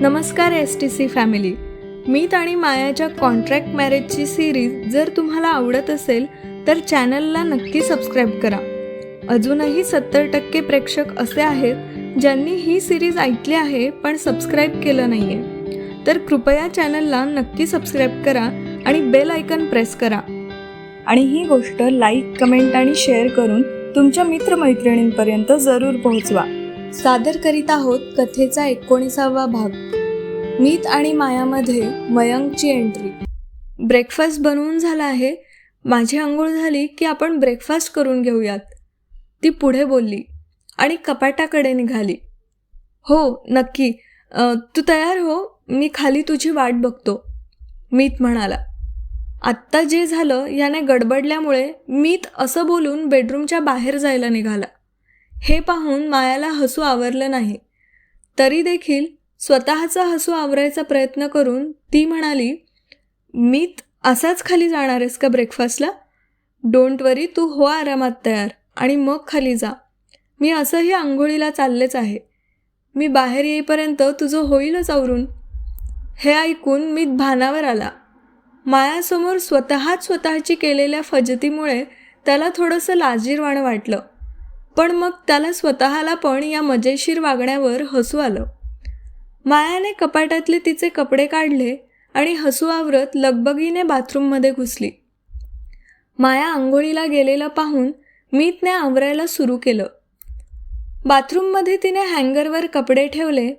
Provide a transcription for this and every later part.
नमस्कार S T C family Meet आणि मायाच्या कॉन्ट्रॅक्ट मॅरेजची सिरीज जर तुम्हाला आवडत असेल तर चॅनलला नक्की सबस्क्राईब करा. अजूनही सत्तर टक्के प्रेक्षक असे आहेत ज्यांनी ही सिरीज ऐकली आहे पण सबस्क्राईब केलं नाही आहे तर कृपया चॅनलला नक्की सबस्क्राईब करा आणि बेल आयकन प्रेस करा. आणि ही गोष्ट लाईक कमेंट आणि शेअर करून तुमच्या मित्रमैत्रिणींपर्यंत जरूर पोहोचवा. सादर करीत आहोत कथेचा एकोणीसावा भाग. मीत आणि मायामध्ये मयंकची एंट्री ब्रेकफास्ट बनवून झाला आहे. माझी आंघोळ झाली की आपण ब्रेकफास्ट करून घेऊयात. ती पुढे बोलली आणि कपाटाकडे निघाली. हो नक्की. तू तयार हो मी खाली तुझी वाट बघतो. मीत म्हणाला. आत्ता जे झालं याने गडबडल्यामुळे मीत असं बोलून बेडरूमच्या बाहेर जायला निघाला. हे पाहून मायाला हसू आवरलं नाही. तरी देखील स्वतःचा हसू आवरायचा प्रयत्न करून ती म्हणाली मीत असाच खाली जाणार आहेस का ब्रेकफास्टला डोंट वरी तू हो आरामात तयार आणि मग खाली जा. मी असंही आंघोळीला चाललेच आहे. मी बाहेर येईपर्यंत तुझं होईलच आवरून. हे ऐकून मीत भानावर आला. मायासमोर स्वतःच स्वतःची केलेल्या फजतीमुळे त्याला थोडंसं लाजीरवाणं वाटलं. पण मग त्याला स्वतःला पण या मजेशीर वागण्यावर हसू आलं. मायाने कपाटातले तिचे कपडे काढले आणि हसू आवरत लगबगीने बाथरूममध्ये घुसली. माया आंघोळीला गेलेलं पाहून मीतने आवरायला सुरू केलं. बाथरूममध्ये तिने हँगरवर कपडे ठेवले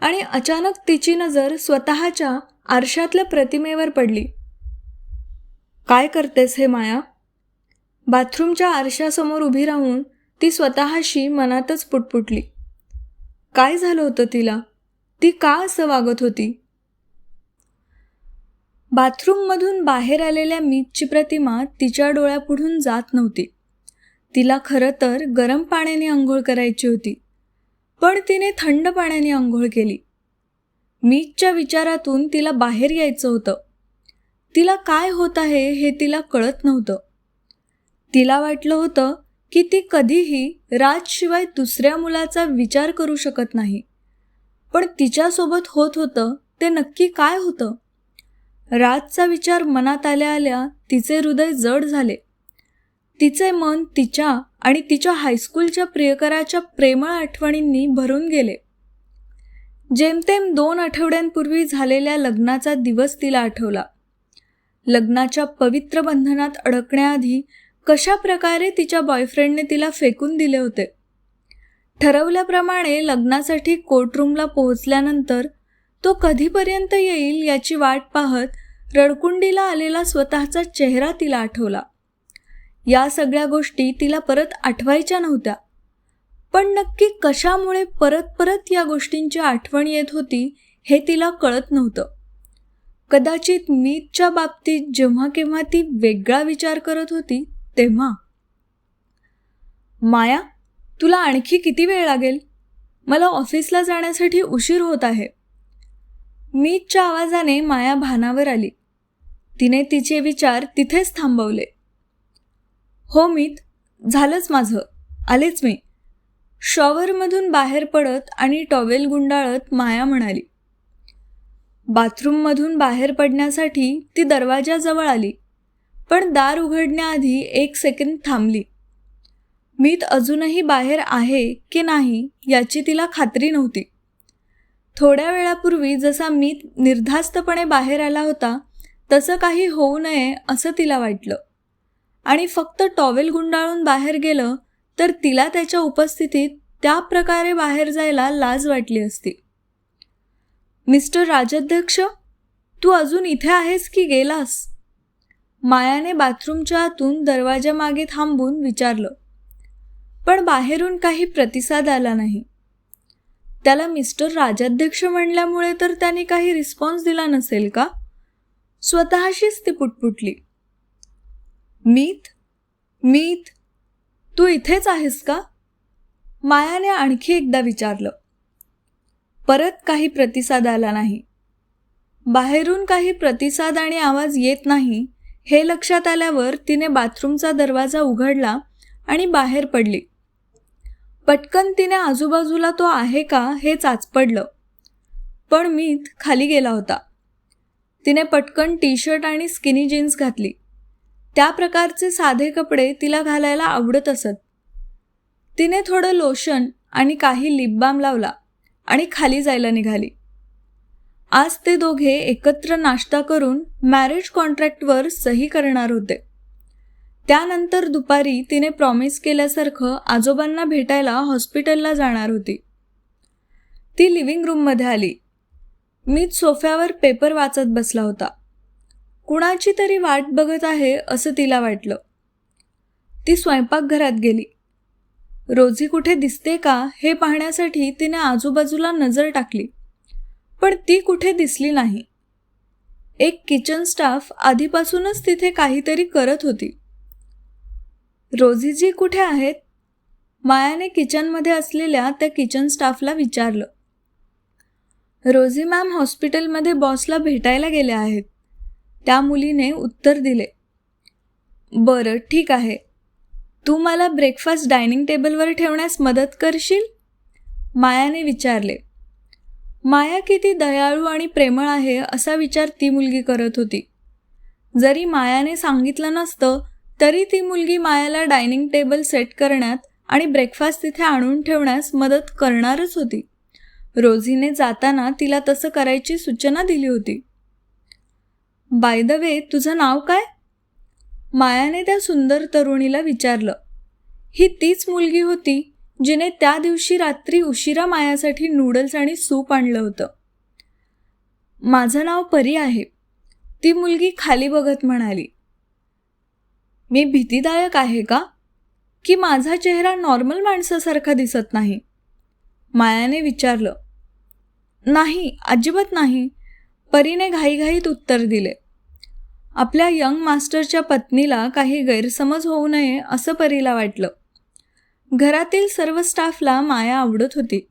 आणि अचानक तिची नजर स्वतःच्या आरशातल्या प्रतिमेवर पडली. काय करतेस हे माया? बाथरूमच्या आरशासमोर उभी राहून ती स्वतःशी मनातच पुटपुटली. काय झालं होतं तिला? ती का असं वागत होती? बाथरूममधून बाहेर आलेल्या मीतची प्रतिमा तिच्या डोळ्यापुढून जात नव्हती. तिला खरं तर गरम पाण्याने आंघोळ करायची होती पण तिने थंड पाण्याने आंघोळ केली. मीतच्या विचारातून तिला बाहेर यायचं होतं. तिला काय होत आहे हे तिला कळत नव्हतं. तिला वाटलं होतं की ती कधीही राजशिवाय दुसऱ्या मुलाचा विचार करू शकत नाही. पण तिच्यासोबत होत होतं ते नक्की काय होतं? राजचा विचार मनात आल्या आल्या तिचे हृदय जड झाले. तिचे मन तिच्या आणि तिच्या हायस्कूलच्या प्रियकराच्या प्रेमळ आठवणींनी भरून गेले. जेमतेम दोन आठवड्यांपूर्वी झालेल्या लग्नाचा दिवस तिला आठवला. लग्नाच्या पवित्र बंधनात अडकण्याआधी कशा प्रकारे तिच्या बॉयफ्रेंडने तिला फेकून दिले होते? ठरवल्याप्रमाणे लग्नासाठी कोर्टरूमला पोहोचल्यानंतर तो कधीपर्यंत येईल याची वाट पाहत रडकुंडीला आलेला स्वतःचा चेहरा तिला आठवला. या सगळ्या गोष्टी तिला परत आठवायच्या नव्हत्या. पण नक्की कशामुळे परत परत या गोष्टींची आठवण येत होती हे तिला कळत नव्हतं. कदाचित मीतच्या बाबतीत जेव्हा केव्हा ती वेगळा विचार करत होती तेव्हा. माया तुला आणखी किती वेळ लागेल? मला ऑफिसला जाण्यासाठी उशीर होत आहे. मीतच्या आवाजाने माया भानावर आली. तिने तिचे विचार तिथेच थांबवले. हो मीत झालंच माझं. आलेच मी. शॉवरमधून बाहेर पडत आणि टॉवेल गुंडाळत माया म्हणाली. बाथरूममधून बाहेर पडण्यासाठी ती दरवाजाजवळ आली. पण दार उघडण्याआधी एक सेकंद थांबली. मीत अजूनही बाहेर आहे की नाही याची तिला खात्री नव्हती. थोड्या वेळापूर्वी जसा मीत निर्धास्तपणे बाहेर आला होता तसं काही होऊ नये असं तिला वाटलं. आणि फक्त टॉवेल गुंडाळून बाहेर गेलं तर तिला त्याच्या उपस्थितीत त्या प्रकारे बाहेर जायला लाज वाटली असती. मिस्टर राजाध्यक्ष तू अजून इथे आहेस की गेलास? मायाने बाथरूमच्या आतून दरवाजामागे थांबून विचारलं. पण बाहेरून काही प्रतिसाद आला नाही. त्याला मिस्टर राजाध्यक्ष म्हणल्यामुळे तर त्याने काही रिस्पॉन्स दिला नसेल का? स्वतःशीच ती पुटपुटली. मीत? मीत? तू इथेच आहेस का? मायाने आणखी एकदा विचारलं. परत काही प्रतिसाद आला नाही. बाहेरून काही प्रतिसाद आणि आवाज येत नाही हे लक्षात आल्यावर तिने बाथरूमचा दरवाजा उघडला आणि बाहेर पडली. पटकन तिने आजूबाजूला तो आहे का हे चाचपडलं. पण मीत खाली गेला होता. तिने पटकन टी शर्ट आणि स्किनी जीन्स घातली. त्या प्रकारचे साधे कपडे तिला घालायला आवडत असत. तिने थोडं लोशन आणि काही लिप बाम लावला आणि खाली जायला निघाली. आज ते दोघे एकत्र नाश्ता करून मॅरेज कॉन्ट्रॅक्टवर सही करणार होते. त्यानंतर दुपारी तिने प्रॉमिस केल्यासारखं आजोबांना भेटायला हॉस्पिटलला जाणार होती. ती लिव्हिंग रूममध्ये आली. मीच सोफ्यावर पेपर वाचत बसला होता. कुणाची तरी वाट बघत आहे असं तिला वाटलं. ती स्वयंपाकघरात गेली. रोजी कुठे दिसते का हे पाहण्यासाठी तिने आजूबाजूला नजर टाकली. पण ती कुठे दिसली नाही. एक किचन स्टाफ आधीपासूनच तिथे काहीतरी करत होती. रोझीजी कुठे आहेत? मायाने किचनमध्ये असलेल्या त्या किचन स्टाफला विचारलं. रोझी मॅम हॉस्पिटलमध्ये बॉसला भेटायला गेल्या आहेत. त्या मुलीने उत्तर दिले. बरं ठीक आहे. तू मला ब्रेकफास्ट डायनिंग टेबलवर ठेवण्यास मदत करशील? मायाने विचारले. माया किती दयाळू आणि प्रेमळ आहे असा विचार ती मुलगी करत होती. जरी मायाने सांगितलं नसतं तरी ती मुलगी मायाला डायनिंग टेबल सेट करण्यात आणि ब्रेकफास्ट तिथे आणून ठेवण्यास मदत करणारच होती. रोझीने जाताना तिला तसं करायची सूचना दिली होती. बाय द वे तुझं नाव काय? मायाने त्या सुंदर तरुणीला विचारलं. ही तीच मुलगी होती? जिने त्या दिवशी रात्री उशिरा मायासाठी नूडल्स आणि सूप आणलं होतं. माझं नाव परी आहे. ती मुलगी खाली बघत म्हणाली मी भीतीदायक आहे का? की माझा चेहरा नॉर्मल माणसासारखा दिसत नाही? मायाने विचारलं. नाही अजिबात नाही. परीने घाईघाईत उत्तर दिले. आपल्या यंग मास्टरच्या पत्नीला काही गैरसमज होऊ नये असं परीला वाटलं. घरातील सर्व स्टाफला माया आवडत होती.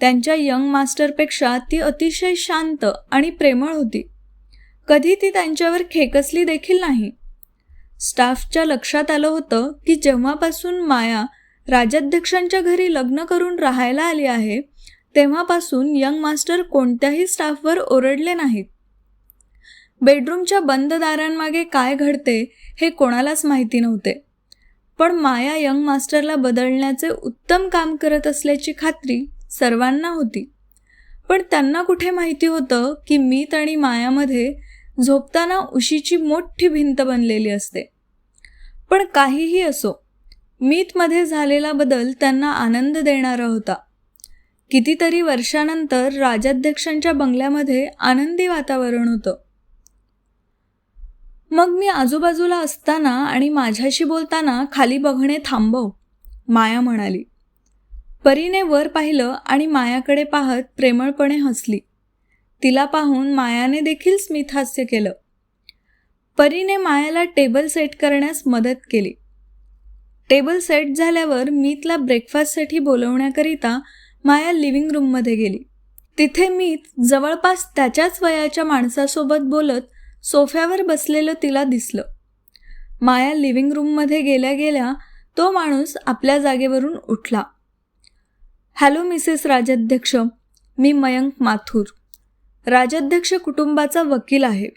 त्यांच्या यंग मास्टरपेक्षा ती अतिशय शांत आणि प्रेमळ होती. कधी ती त्यांच्यावर खेकसली देखील नाही. स्टाफच्या लक्षात आलं होतं की जेव्हापासून माया राजाध्यक्षांच्या घरी लग्न करून राहायला आली आहे तेव्हापासून यंग मास्टर कोणत्याही स्टाफवर ओरडले नाहीत. बेडरूमच्या बंद दारांमागे काय घडते हे कोणालाच माहिती नव्हते. पण माया यंग मास्टरला बदलण्याचे उत्तम काम करत असल्याची खात्री सर्वांना होती. पण त्यांना कुठे माहिती होतं की मीत आणि मायामध्ये झोपताना उशीची मोठी भिंत बनलेली असते? पण काहीही असो मीतमध्ये झालेला बदल त्यांना आनंद देणारा होता. कितीतरी वर्षानंतर राजाध्यक्षांच्या बंगल्यामध्ये आनंदी वातावरण होतं. मग मी आजूबाजूला असताना आणि माझ्याशी बोलताना खाली बघणे थांबव माया म्हणाली. परीने वर पाहिलं आणि मायाकडे पाहत प्रेमळपणे हसली. तिला पाहून मायाने देखील स्मितहास्य केलं. परीने मायाला टेबल सेट करण्यास मदत केली. टेबल सेट झाल्यावर मीतला ब्रेकफास्टसाठी बोलवण्याकरिता माया लिव्हिंग रूममध्ये गेली. तिथे मीत जवळपास त्याच्याच वयाच्या माणसासोबत बोलत सोफ्यावर बसलेलं तिला दिसलं. माया लिव्हिंग रूममध्ये गेल्या गेल्या तो माणूस आपल्या जागेवरून उठला. Hello Mrs Rajadhyaksha. मी मयंक माथूर. राजाध्यक्ष कुटुंबाचा वकील आहे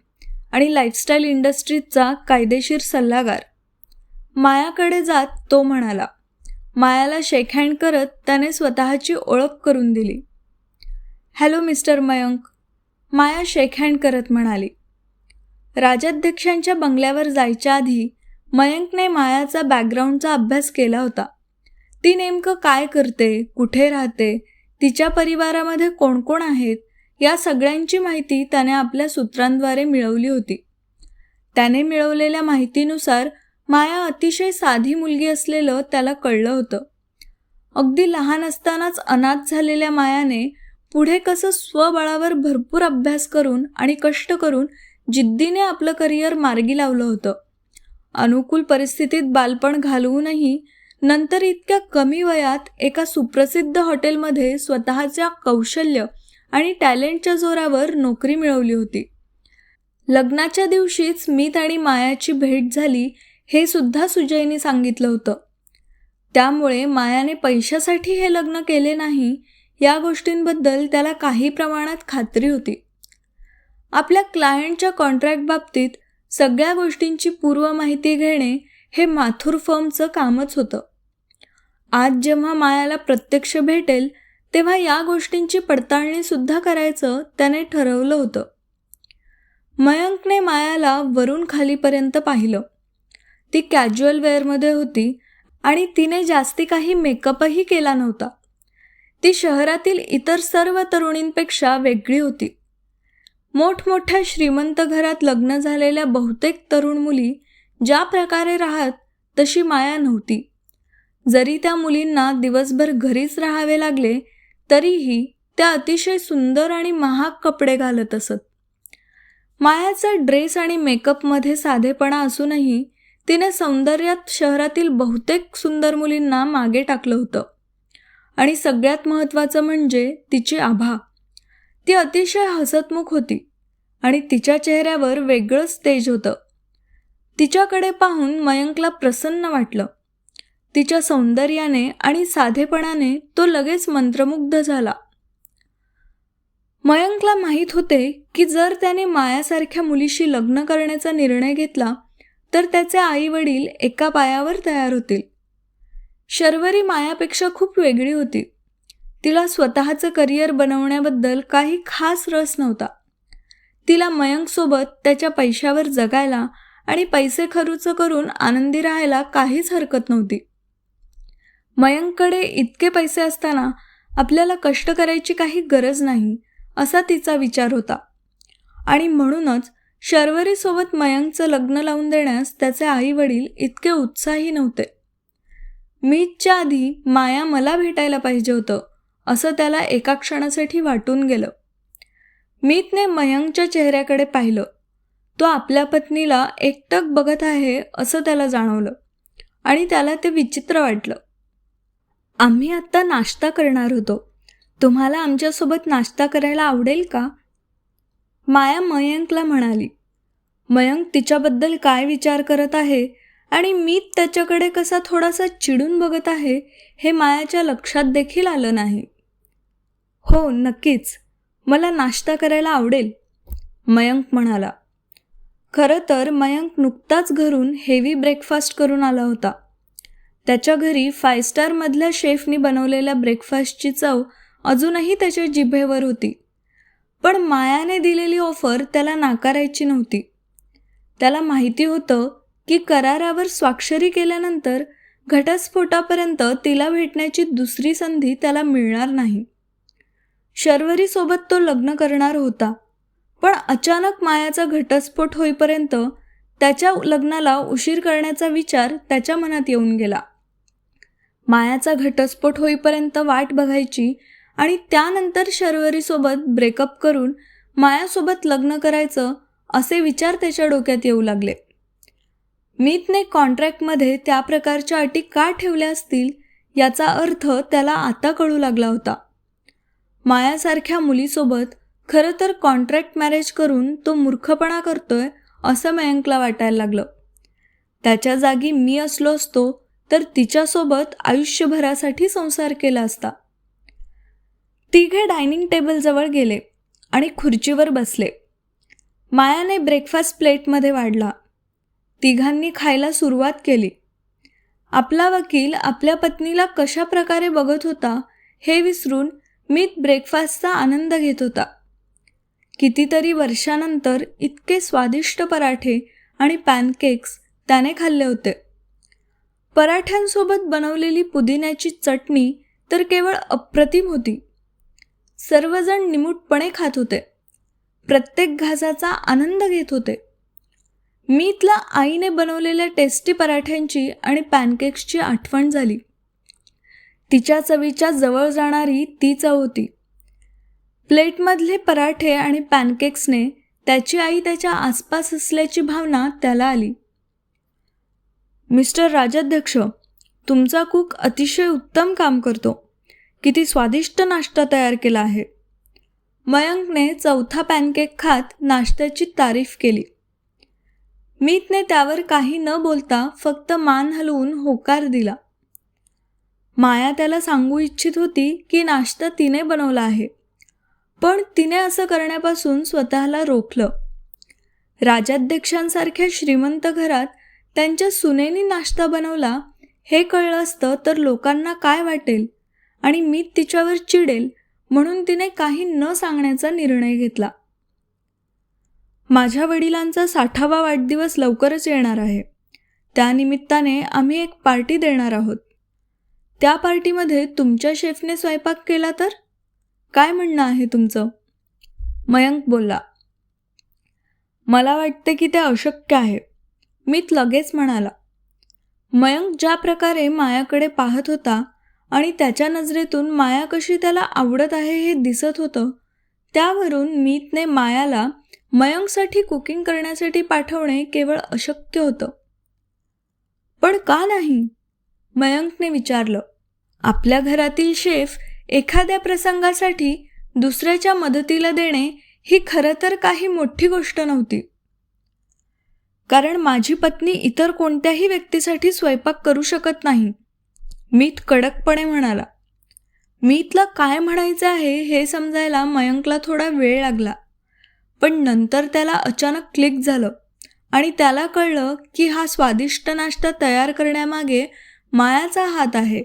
आणि लाईफस्टाईल इंडस्ट्रीजचा कायदेशीर सल्लागार. मायाकडे जात तो म्हणाला. मायाला शेक हँड करत त्याने स्वतःची ओळख करून दिली. Hello Mr Mayank. Maya shake hand करत म्हणाली. राजाध्यक्षांच्या बंगल्यावर जायच्या आधी मयंकने मायाचा बॅकग्राऊंडचा अभ्यास केला होता. ती नेमकं काय करते कुठे राहते तिच्या परिवारामध्ये कोण कोण आहेत या सगळ्यांची माहिती त्याने आपल्या सूत्रांद्वारे मिळवली होती. त्याने मिळवलेल्या माहितीनुसार माया अतिशय साधी मुलगी असलेलं त्याला कळलं होतं. अगदी लहान असतानाच अनाथ झालेल्या मायाने पुढे कसं स्वबळावर भरपूर अभ्यास करून आणि कष्ट करून जिद्दीने आपलं करिअर मार्गी लावलं होतं. अनुकूल परिस्थितीत बालपण घालवूनही नंतर इतक्या कमी वयात एका सुप्रसिद्ध हॉटेलमध्ये स्वतःच्या कौशल्य आणि टॅलेंटच्या जोरावर नोकरी मिळवली होती. लग्नाच्या दिवशीच मीत आणि मायाची भेट झाली हे सुद्धा सुजयने सांगितलं होतं. त्यामुळे मायाने पैशासाठी हे लग्न केले नाही या गोष्टींबद्दल त्याला काही प्रमाणात खात्री होती. आपल्या क्लायंटच्या कॉन्ट्रॅक्ट बाबतीत सगळ्या गोष्टींची पूर्व माहिती घेणे हे माथुर फर्मचं कामच होतं. आज जेव्हा मायाला प्रत्यक्ष भेटेल तेव्हा या गोष्टींची पडताळणीसुद्धा करायचं त्याने ठरवलं होतं. मयंकने मायाला वरून खालीपर्यंत पाहिलं. ती कॅज्युअल वेअरमध्ये होती आणि तिने जास्ती काही मेकअपही केला नव्हता. ती शहरातील इतर सर्व तरुणींपेक्षा वेगळी होती. मोठमोठ्या श्रीमंत घरात लग्न झालेल्या बहुतेक तरुण मुली ज्या प्रकारे राहत तशी माया नव्हती. जरी त्या मुलींना दिवसभर घरीच राहावे लागले तरीही त्या अतिशय सुंदर आणि महाग कपडे घालत असत. मायाचा ड्रेस आणि मेकअपमध्ये साधेपणा असूनही तिने सौंदर्यात शहरातील बहुतेक सुंदर मुलींना मागे टाकलं होतं. आणि सगळ्यात महत्त्वाचं म्हणजे तिची आभा. ती अतिशय हसतमुख होती. आणि तिच्या चेहऱ्यावर वेगळंच तेज होतं. तिच्याकडे पाहून मयंकला प्रसन्न वाटलं. तिच्या सौंदर्याने आणि साधेपणाने तो लगेच मंत्रमुग्ध झाला. मयंकला माहीत होते की जर त्याने मायासारख्या मुलीशी लग्न करण्याचा निर्णय घेतला तर त्याचे आई वडील एका पायावर तयार होतील. शर्वरी मायापेक्षा खूप वेगळी होती. तिला स्वतःचं करिअर बनवण्याबद्दल काही खास रस नव्हता. तिला मयंकसोबत त्याच्या पैशावर जगायला आणि पैसे खर्च करून आनंदी राहायला काहीच हरकत नव्हती. मयंककडे इतके पैसे असताना आपल्याला कष्ट करायची काही गरज नाही असा तिचा विचार होता. आणि म्हणूनच शर्वरीसोबत मयंकचं लग्न लावून देण्यास त्याचे आई वडील इतके उत्साही नव्हते. मीतच्या आधी माया मला भेटायला पाहिजे होतं असं त्याला एका क्षणासाठी वाटून गेलं. मीतने मयंकच्या चेहऱ्याकडे पाहिलं. तो आपल्या पत्नीला एकटक बघत आहे असं त्याला जाणवलं आणि त्याला ते विचित्र वाटलं. आम्ही आत्ता नाश्ता करणार होतो. तुम्हाला आमच्यासोबत नाश्ता करायला आवडेल का? माया मयंकला म्हणाली. मयंक तिच्याबद्दल काय विचार करत आहे आणि मी त्याच्याकडे कसा थोडासा चिडून बघत आहे हे मायाच्या लक्षात देखील आलं नाही. हो नक्कीच. मला नाश्ता करायला आवडेल. मयंक म्हणाला. खरं तर मयंक नुकताच घरून हेवी ब्रेकफास्ट करून आला होता. त्याच्या घरी फाय स्टारमधल्या शेफनी बनवलेल्या ब्रेकफास्टची चव अजूनही त्याच्या जिभेवर होती. पण मायाने दिलेली ऑफर त्याला नाकारायची नव्हती. त्याला माहिती होतं की करारावर स्वाक्षरी केल्यानंतर घटस्फोटापर्यंत तिला भेटण्याची दुसरी संधी त्याला मिळणार नाही. शर्वरीसोबत तो लग्न करणार होता. पण अचानक मायाचा घटस्फोट होईपर्यंत त्याच्या लग्नाला उशीर करण्याचा विचार त्याच्या मनात येऊन गेला. मायाचा घटस्फोट होईपर्यंत वाट बघायची आणि त्यानंतर शर्वरीसोबत ब्रेकअप करून मायासोबत लग्न करायचं असे विचार त्याच्या डोक्यात येऊ लागले. मीतने कॉन्ट्रॅक्टमध्ये त्या प्रकारच्या अटी का ठेवल्या असतील याचा अर्थ त्याला आता कळू लागला होता. मायासारख्या मुलीसोबत खरं तर कॉन्ट्रॅक्ट मॅरेज करून तो मूर्खपणा करतोय असं मयंकला वाटायला लागलं. त्याच्या जागी मी असलो असतो तर तिच्यासोबत आयुष्यभरासाठी संसार केला असता. तिघे डायनिंग टेबलजवळ गेले आणि खुर्चीवर बसले. मायाने ब्रेकफास्ट प्लेटमध्ये वाढला. तिघांनी खायला सुरुवात केली. आपला वकील आपल्या पत्नीला कशा प्रकारे बघत होता हे विसरून मी ब्रेकफास्टचा आनंद घेत होता. कितीतरी वर्षानंतर इतके स्वादिष्ट पराठे आणि पॅनकेक्स त्याने खाल्ले होते. पराठ्यांसोबत बनवलेली पुदिन्याची चटणी तर केवळ अप्रतिम होती. सर्वजण निमूटपणे खात होते. प्रत्येक घासाचा आनंद घेत होते. मीतला आईने बनवलेल्या टेस्टी पराठ्यांची आणि पॅनकेक्सची आठवण झाली. तिच्या चवीच्या जवळ जाणारी ती चव होती. प्लेटमधले पराठे आणि पॅनकेक्सने त्याची आई त्याच्या आसपास असल्याची भावना त्याला आली. मिस्टर राजाध्यक्ष तुमचा कुक अतिशय उत्तम काम करतो. किती स्वादिष्ट नाश्ता तयार केला आहे. मयंकने चौथा पॅनकेक खात नाश्त्याची तारीफ केली. मीतने त्यावर काही न बोलता फक्त मान हलवून होकार दिला. माया त्याला सांगू इच्छित होती की नाश्ता तिने बनवला आहे. पण तिने असं करण्यापासून स्वतःला रोखलं. राजाध्यक्षांसारख्या श्रीमंत घरात त्यांच्या सुनेनी नाश्ता बनवला हे कळलं असतं तर लोकांना काय वाटेल आणि मी तिच्यावर चिडेल म्हणून तिने काही न सांगण्याचा निर्णय घेतला. माझ्या वडिलांचा साठावा वाढदिवस लवकरच येणार आहे. त्यानिमित्ताने आम्ही एक पार्टी देणार आहोत. त्या पार्टीमध्ये तुमच्या शेफने स्वयंपाक केला तर? काय म्हणणं आहे तुमचं? मयंक बोलला मला वाटते की ते अशक्य आहे. मीत लगेच म्हणाला मयंक ज्या प्रकारे मायाकडे पाहत होता आणि त्याच्या नजरेतून माया कशी त्याला आवडत आहे हे दिसत होतं त्यावरून मीतने मायाला मयंकसाठी कुकिंग करण्यासाठी पाठवणे केवळ अशक्य होतं. पण का नाही? मयंकने विचारलं आपल्या घरातील शेफ एखाद्या प्रसंगासाठी दुसऱ्याच्या मदतीला देणे ही खरं तर काही मोठी गोष्ट नव्हती. कारण माझी पत्नी इतर कोणत्याही व्यक्तीसाठी स्वयंपाक करू शकत नाही. मीत कडकपणे म्हणाला मीतला काय म्हणायचं आहे हे समजायला मयंकला थोडा वेळ लागला. पण नंतर त्याला अचानक क्लिक झालं आणि त्याला कळलं की हा स्वादिष्ट नाश्ता तयार करण्यामागे मायाचा हात आहे.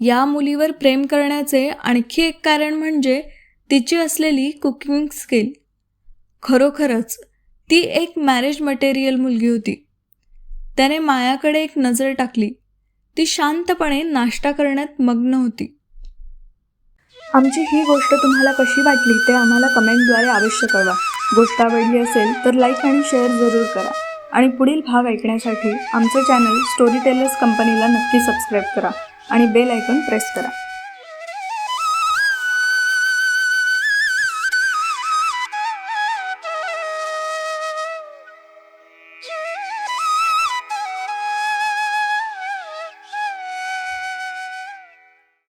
या मुलीवर प्रेम करण्याचे आणखी एक कारण म्हणजे तिची असलेली कुकिंग स्किल. खरोखरच ती एक मॅरेज मटेरियल मुलगी होती. त्याने मायाकडे एक नजर टाकली. ती शांतपणे नाश्ता करण्यात मग्न होती. आमची ही गोष्ट तुम्हाला कशी वाटली ते आम्हाला कमेंटद्वारे अवश्य कळवा. गोष्ट आवडली असेल तर लाईक आणि शेअर जरूर करा. आणि पुढील भाग ऐकण्यासाठी आमचं चॅनल स्टोरी टेलर्स कंपनीला नक्की सबस्क्राईब करा आणि बेल आयकॉन प्रेस करा.